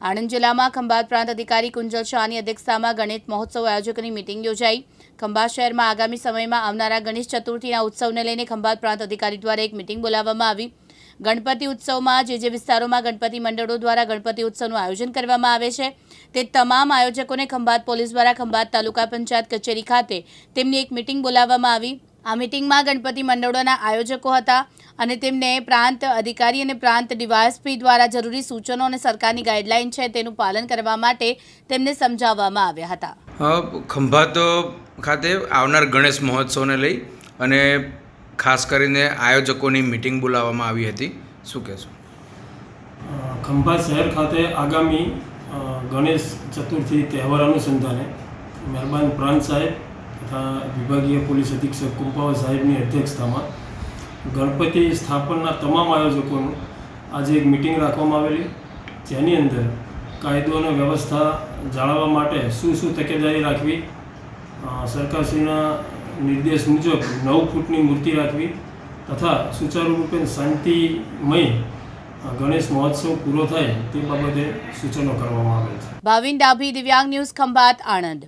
આણંદ જિલ્લામાં ખંભાત પ્રાંત અધિકારી કુંજલ શાહની અધ્યક્ષતામાં ગણેશ મહોત્સવ આયોજકોની મિટિંગ યોજાઈ. ખંભાત શહેરમાં આગામી સમયમાં આવનારા ગણેશ ચતુર્થીના ઉત્સવને લઈને ખંભાત પ્રાંત અધિકારી દ્વારા એક મિટિંગ બોલાવવામાં આવી. ગણપતિ ઉત્સવમાં જે જે વિસ્તારોમાં ગણપતિ મંડળો દ્વારા ગણપતિ ઉત્સવનું આયોજન કરવામાં આવે છે, તે તમામ આયોજકોને ખંભાત પોલીસ દ્વારા ખંભાત તાલુકા પંચાયત કચેરી ખાતે તેમની એક મિટિંગ બોલાવવામાં આવી. આ મિટિંગમાં ગણપતિ મંડળોના આયોજકો હતા અને તેમને પ્રાંત અધિકારી અને પ્રાંત ડીવાયએસપી દ્વારા જરૂરી સૂચનો અને સરકારની ગાઈડલાઇન છે તેનું પાલન કરવા માટે તેમને સમજાવવામાં આવ્યા હતા. ખંભા ખંભાત ખાતે આવનાર ગણેશ મહોત્સવને લઈ અને ખાસ કરીને આયોજકોની મિટિંગ બોલાવવામાં આવી હતી. શું કહેશો? ખંભા ખંભાત શહેર ખાતે આગામી ગણેશ ચતુર્થી તહેવાર અનુસંધાને મહેરબાન પ્રાંત સાહેબ તથા વિભાગીય પોલીસ અધિક્ષક કુંપાવત સાહેબની અધ્યક્ષતામાં ગણપતિ સ્થાપનના તમામ આયોજકોનું આજે એક મિટિંગ રાખવામાં આવેલી. જેની અંદર કાયદો અને વ્યવસ્થા જાળવવા માટે શું શું તકેદારી રાખવી સરકારશ્રીના નિર્દેશ મુજબ નવ ફૂટની મૂર્તિ રાખવી તથા સુચારુરૂપે શાંતિમય ગણેશ મહોત્સવ પૂરો થાય તે બાબતે સૂચનો કરવામાં આવેલ છે. ભાવિન ડાભી દિવ્યાંગ ન્યૂઝ ખંભાત આણંદ.